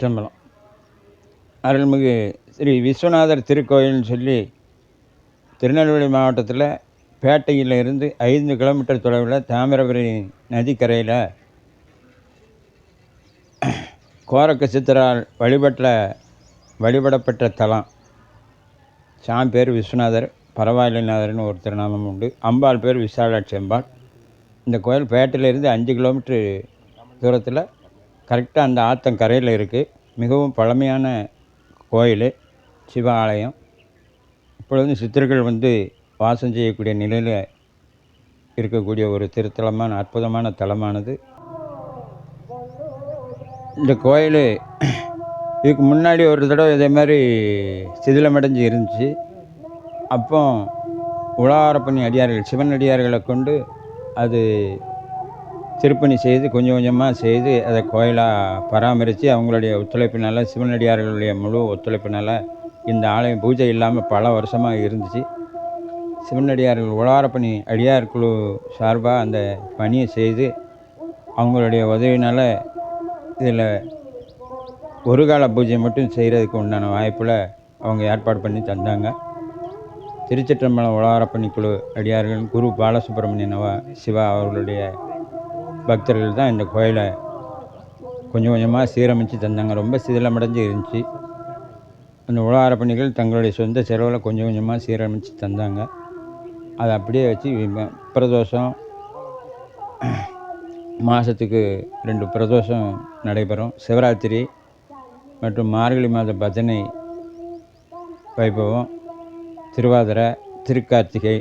திருச்சம்பலம் அருள்மிகு ஸ்ரீ விஸ்வநாதர் திருக்கோயில்னு சொல்லி திருநெல்வேலி மாவட்டத்தில் பேட்டையில் இருந்து ஐந்து கிலோமீட்டர் தொலைவில் தாமிரபுரி நதிக்கரையில் கோரக்க சித்தரால் வழிபட்ட வழிபடப்பட்ட தலம். சாமி பேர் விஸ்வநாதர் பரவாயில்லைநாதர்னு ஒரு திருநாமம் உண்டு. அம்பாள் பேர் விசாலாட்சி அம்பாள். இந்த கோயில் பேட்டையிலேருந்து அஞ்சு கிலோமீட்ரு தூரத்தில் கரெக்டாக அந்த ஆத்தங்கரையில் இருக்குது மிகவும் பழமையான கோயில் சிவ ஆலயம் இப்பொழுது சித்தர்கள் வந்து வாசம் செய்யக்கூடிய நிலையில் இருக்கக்கூடிய ஒரு திருத்தலமான அற்புதமான தலமானது. இந்த கோயில் இதுக்கு முன்னாடி ஒரு தடவை இதே மாதிரி சிதிலமடைஞ்சு இருந்துச்சு. அப்போ உலகாரப்பணி அடியார்கள் சிவன் அடியார்களை கொண்டு அது திருப்பணி செய்து கொஞ்சம் கொஞ்சமாக செய்து அதை கோயிலாக பராமரித்து அவங்களுடைய ஒத்துழைப்பினால் சிவனடியார்களுடைய முழு ஒத்துழைப்பினால் இந்த ஆலயம் பூஜை இல்லாமல் பல வருஷமாக இருந்துச்சு. சிவனடியார்கள் உலாரப்பணி அடியார் குழு சார்பாக அந்த பணியை செய்து அவங்களுடைய உதவினால் இதில் ஒரு கால பூஜை மட்டும் செய்கிறதுக்கு உண்டான வாய்ப்பில் அவங்க ஏற்பாடு பண்ணி தந்தாங்க. திருச்சிற்றம்பலம் உலாரப்பணி குழு அடியார்கள் குரு பாலசுப்ரமணியன் சிவா அவர்களுடைய பக்தர்கள் தான் இந்த கோயிலை கொஞ்சம் கொஞ்சமாக சீரமைச்சு தந்தாங்க. ரொம்ப சிதிலமடைஞ்சு இருந்துச்சு. அந்த உலகார பணிகள் தங்களுடைய சொந்த செலவில் கொஞ்சம் கொஞ்சமாக சீரமைச்சு தந்தாங்க. அதை அப்படியே வச்சு பிரதோஷம் மாதத்துக்கு ரெண்டு பிரதோஷம் நடைபெறும். சிவராத்திரி மற்றும் மார்கழி மாத பஜனை வைபவம் திருவாதிரை திருக்கார்த்திகை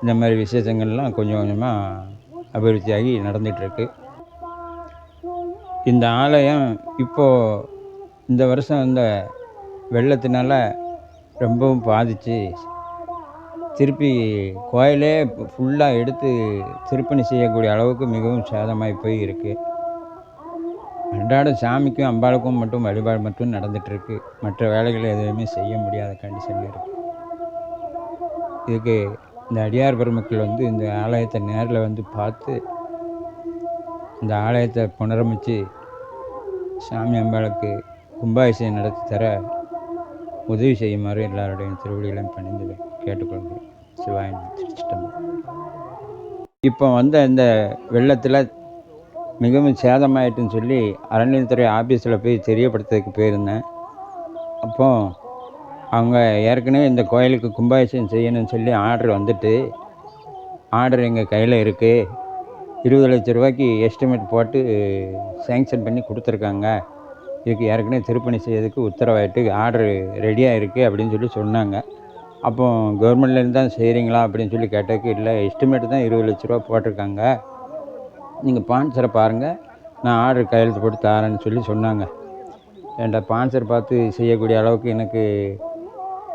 இந்த மாதிரி விசேஷங்கள்லாம் கொஞ்சம் கொஞ்சமாக அபிவிருத்தியாகி நடந்துகிட்ருக்கு. இந்த ஆலயம் இப்போது இந்த வருஷம் இந்த வெள்ளத்தினால ரொம்பவும் பாதிச்சு. திருப்பி கோயிலே ஃபுல்லாக எடுத்து திருப்பணி செய்யக்கூடிய அளவுக்கு மிகவும் சேதமாகி போய் இருக்குது அன்றாட சாமிக்கும் அம்பாளுக்கும் மட்டும் வழிபாடு மட்டும் நடந்துகிட்ருக்கு. மற்ற வேலைகளை எதுவுமே செய்ய முடியாத கண்டிஷனில் இருக்குது இதுக்கு இந்த அடியார் பெருமக்கள் வந்து இந்த ஆலயத்தை நேரில் வந்து பார்த்து இந்த ஆலயத்தை புனரமைச்சு சாமி அம்பாளுக்கு கும்பாபிஷேகம் நடத்தி தர உதவி செய்யுமாறு எல்லாருடையும் திருவடிகளையும் பணிந்து கேட்டுக்கொள்கிறேன். சிவாயன் திருச்சிட்டம்பலம் இப்போ வந்த இந்த வெள்ளத்தில் மிகவும் சேதமாயிட்டுன்னு சொல்லி அறநிலையத்துறை ஆஃபீஸில் போய் தெரியப்படுத்துறதுக்கு போயிருந்தேன். அப்போது அவங்க ஏற்கனவே இந்த கோயிலுக்கு கும்பாபிஷேகம் செய்யணும்னு சொல்லி ஆர்டர் வந்துட்டு ஆர்டர் எங்கள் கையில் இருக்குது இருபது லட்ச ரூபாய்க்கு எஸ்டிமேட் போட்டு சேங்ஷன் பண்ணி கொடுத்துருக்காங்க. இதுக்கு ஏற்கனவே திருப்பணி செய்யறதுக்கு உத்தரவாயிட்டு ஆர்டர் ரெடியாக இருக்குது அப்படின்னு சொல்லி சொன்னாங்க. அப்போ கவர்மெண்ட்லேருந்து தான் செய்கிறீங்களா அப்படின்னு சொல்லி கேட்டதுக்கு இல்லை எஸ்டிமேட் தான் இருபது லட்ச ரூபா போட்டிருக்காங்க. நீங்கள் பான்சரை பாருங்கள் நான் ஆர்டர் கையெழுத்து போட்டு தரேன்னு சொல்லி சொன்னாங்க. என்கிட்ட பான்சர் பார்த்து செய்யக்கூடிய அளவுக்கு எனக்கு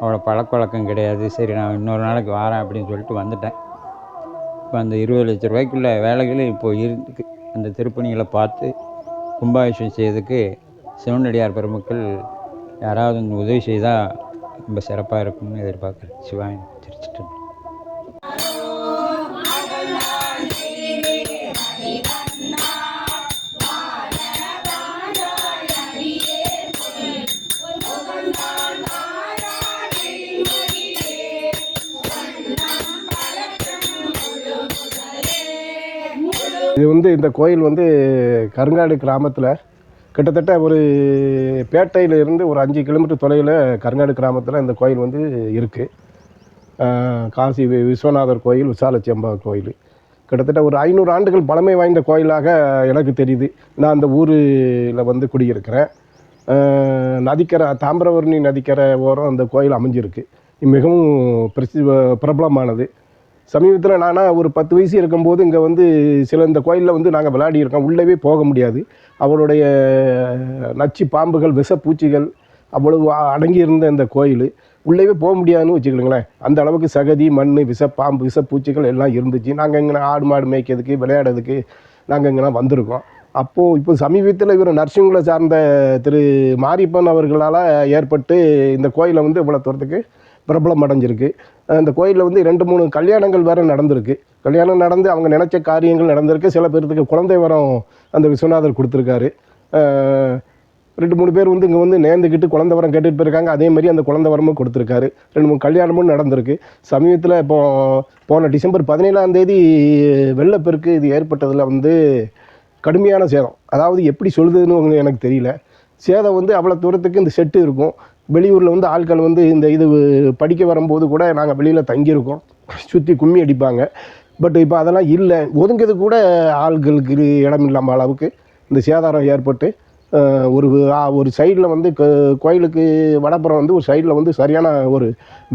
அவ்வளோ பழக்க வழக்கம் கிடையாது. சரி நான் இன்னொரு நாளைக்கு வரேன் அப்படின்னு சொல்லிட்டு வந்துட்டேன். இப்போ அந்த இருபது லட்ச ரூபாய்க்குள்ள வேலைகளும் இப்போது இருக்கு. அந்த திருப்பணிகளை பார்த்து கும்பாபிஷேகம் செய்யறதுக்கு சிவனடியார் பெருமக்கள் யாராவது உதவி செய்தால் ரொம்ப சிறப்பாக இருக்கும்னு எதிர்பார்க்குறேன். சிவாயன் திருச்சிட்டு இது வந்து இந்த கோயில் வந்து கருங்காடு கிராமத்தில் கிட்டத்தட்ட ஒரு பேட்டையில இருந்து ஒரு அஞ்சு கிலோமீட்டர் தொலைவில் கருங்காடு கிராமத்தில் இந்த கோயில் வந்து இருக்குது காசி வி- விஸ்வநாதர் கோயில் விசாலட்சி கோயில். கிட்டத்தட்ட ஒரு ஐநூறு ஆண்டுகள் பழமை வாய்ந்த கோயிலாக எனக்கு தெரியுது. நான் அந்த ஊரில் வந்து குடியிருக்கிறேன். நதிக்கரை தாமிரபரணி நதிக்கரை ஓரம் அந்த கோயில் அமைஞ்சிருக்கு. மிகவும் பிரசி பிரபலமானது. சமீபத்தில் நானாக ஒரு பத்து வயசு இருக்கும்போது இங்கே வந்து சில இந்த கோயிலில் வந்து நாங்கள் விளையாடி இருக்கோம் உள்ளவே போக முடியாது. அவருடைய நச்சு பாம்புகள் விஷப்பூச்சிகள் அவ்வளவு அடங்கியிருந்த அடங்கி இருந்த இந்த கோயில். உள்ளவே போக முடியாதுன்னு வச்சுக்கோங்களேன். அந்த அளவுக்கு சகதி மண் விஷ பாம்பு விஷப்பூச்சிகள் எல்லாம் இருந்துச்சு. நாங்கள் இங்கே ஆடு மாடு மேய்க்கிறதுக்கு விளையாடுறதுக்கு நாங்கள் இங்கே வந்திருக்கோம். அப்போது இப்போ சமீபத்தில் இவர் நர்சிங்குல சார்ந்த திரு மாரியப்பன் அவர்களால் ஏற்பட்டு இந்த கோயிலை வந்து இவ்வளோ தூரத்துக்கு பிரபலம் அடைஞ்சிருக்கு அந்த கோயிலில் வந்து ரெண்டு மூணு கல்யாணங்கள் வேறு நடந்திருக்கு. கல்யாணம் நடந்து அவங்க நினச்ச காரியங்கள் நடந்திருக்கு. சில பேர்த்துக்கு குழந்தை வரம் அந்த விஸ்வநாதர் கொடுத்துருக்காரு. ரெண்டு மூணு பேர் வந்து இங்கே வந்து நேர்ந்துக்கிட்டு குழந்தை வரம் கேட்டுட்டு போயிருக்காங்க. அதே மாதிரி அந்த குழந்தை வரமும் கொடுத்துருக்காரு. ரெண்டு மூணு கல்யாணமும் நடந்திருக்கு. சமீபத்தில் இப்போ போன டிசம்பர் பதினேழாம் தேதி வெள்ளப்பெருக்கு இது ஏற்பட்டதில் வந்து கடுமையான சேதம். அதாவது எப்படி சொல்லுதுன்னு எனக்கு தெரியல. சேதம் வந்து அவ்வளோ தூரத்துக்கு இந்த செட்டு இருக்கும். வெளியூரில் வந்து ஆட்கள் வந்து இந்த இது படிக்க வரும்போது கூட நாங்கள் வெளியில் தங்கியிருக்கோம். சுற்றி கும்மி அடிப்பாங்க. பட் இப்போ அதெல்லாம் இல்லை. ஒதுங்கிறது கூட ஆள்களுக்கு இடம் இல்லாமல் அளவுக்கு இந்த சேதாரம் ஏற்பட்டு ஒரு ஒரு சைடில் வந்து கோயிலுக்கு வடப்புறம் வந்து ஒரு சைடில் வந்து சரியான ஒரு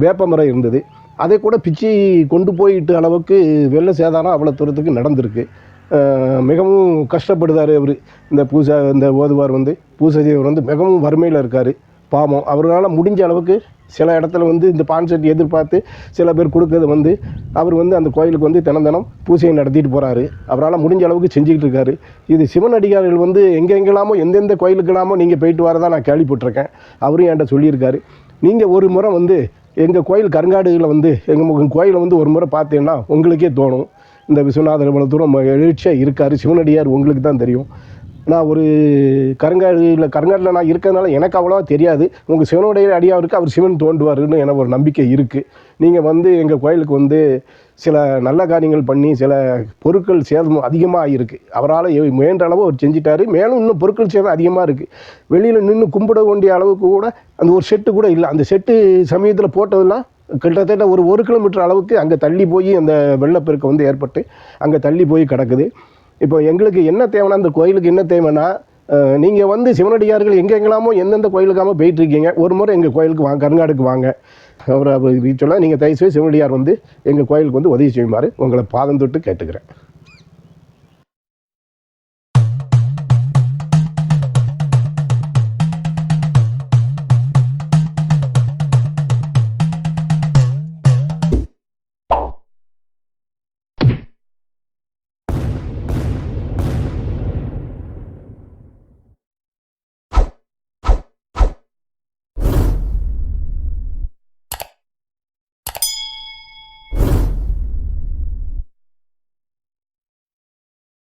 வேப்ப மரம் இருந்தது. அதை கூட பிச்சு கொண்டு போயிட்டு அளவுக்கு வெள்ள சேதாரம் அவ்வளோ தூரத்துக்கு நடந்திருக்கு. மிகவும் கஷ்டப்படுதார் அவர். இந்த பூசா இந்த ஓதுவார் வந்து பூசை வந்து மிகவும் வறுமையில் இருக்கார். பாவம். அவரால் முடிஞ்ச அளவுக்கு சில இடத்துல வந்து இந்த பான் செட் எதிர்பார்த்து சில பேர் கொடுக்கறது வந்து அவர் வந்து அந்த கோயிலுக்கு வந்து தினம் தினம் பூஜையை நடத்திட்டு போகிறாரு அவரால் முடிஞ்ச அளவுக்கு செஞ்சுக்கிட்டு இருக்காரு. இது சிவன் அடிகாரிகள் வந்து எங்கெங்கெல்லாமோ எந்தெந்த கோயிலுக்கெல்லாமோ நீங்கள் போயிட்டு வரதா நான் கேள்விப்பட்டிருக்கேன். அவரும் என்கிட்ட சொல்லியிருக்காரு. நீங்கள் ஒரு முறை வந்து எங்கள் கோயில் கருங்காடுகளை வந்து எங்கள் கோயிலை வந்து ஒரு முறை பார்த்தீங்கன்னா உங்களுக்கே தோணும். இந்த விஸ்வநாதர் இவ்வளோ தூரம் எழுச்சியாக இருக்கார். சிவனடியார் உங்களுக்கு தான் தெரியும். நான் ஒரு கருங்காடியில் கருங்காடில் நான் இருக்கிறதுனால எனக்கு அவ்வளோவா தெரியாது. உங்கள் சிவனுடைய அடியாருக்கு அவர் சிவன் தோண்டுவார்னு எனக்கு ஒரு நம்பிக்கை இருக்குது நீங்கள் வந்து எங்கள் கோயிலுக்கு வந்து சில நல்ல காரியங்கள் பண்ணி சில பொருட்கள் சேதம் அதிகமாக இருக்குது அவரால் முயன்ற அளவு அவர் செஞ்சிட்டாரு. மேலும் இன்னும் பொருட்கள் சேதம் அதிகமாக இருக்குது வெளியில் நின்று கும்பிட வேண்டிய அளவுக்கு கூட அந்த ஒரு செட்டு கூட இல்லை. அந்த செட்டு சமயத்தில் போட்டதெல்லாம் கிட்டத்தட்ட ஒரு ஒரு கிலோமீட்டர் அளவுக்கு அங்கே தள்ளி போய் அந்த வெள்ளப்பெருக்கு வந்து ஏற்பட்டு அங்கே தள்ளி போய் கிடக்குது. இப்போ எங்களுக்கு என்ன தேவைன்னா அந்த கோயிலுக்கு என்ன தேவைன்னா நீங்கள் வந்து சிவனடியார்கள் எங்கெங்கெல்லாமோ எந்தெந்த கோயிலுக்காமல் போயிட்டு இருக்கீங்க ஒரு முறை எங்கள் கோயிலுக்கு வாங்க கருங்காடுக்கு வாங்க. அவர் சொல்ல நீங்கள் தயவுசெய்து சிவனடியார் வந்து எங்கள் கோயிலுக்கு வந்து உதவி செய்யுமாறு உங்களை பாதம் தொட்டு கேட்டுக்கிறேன்.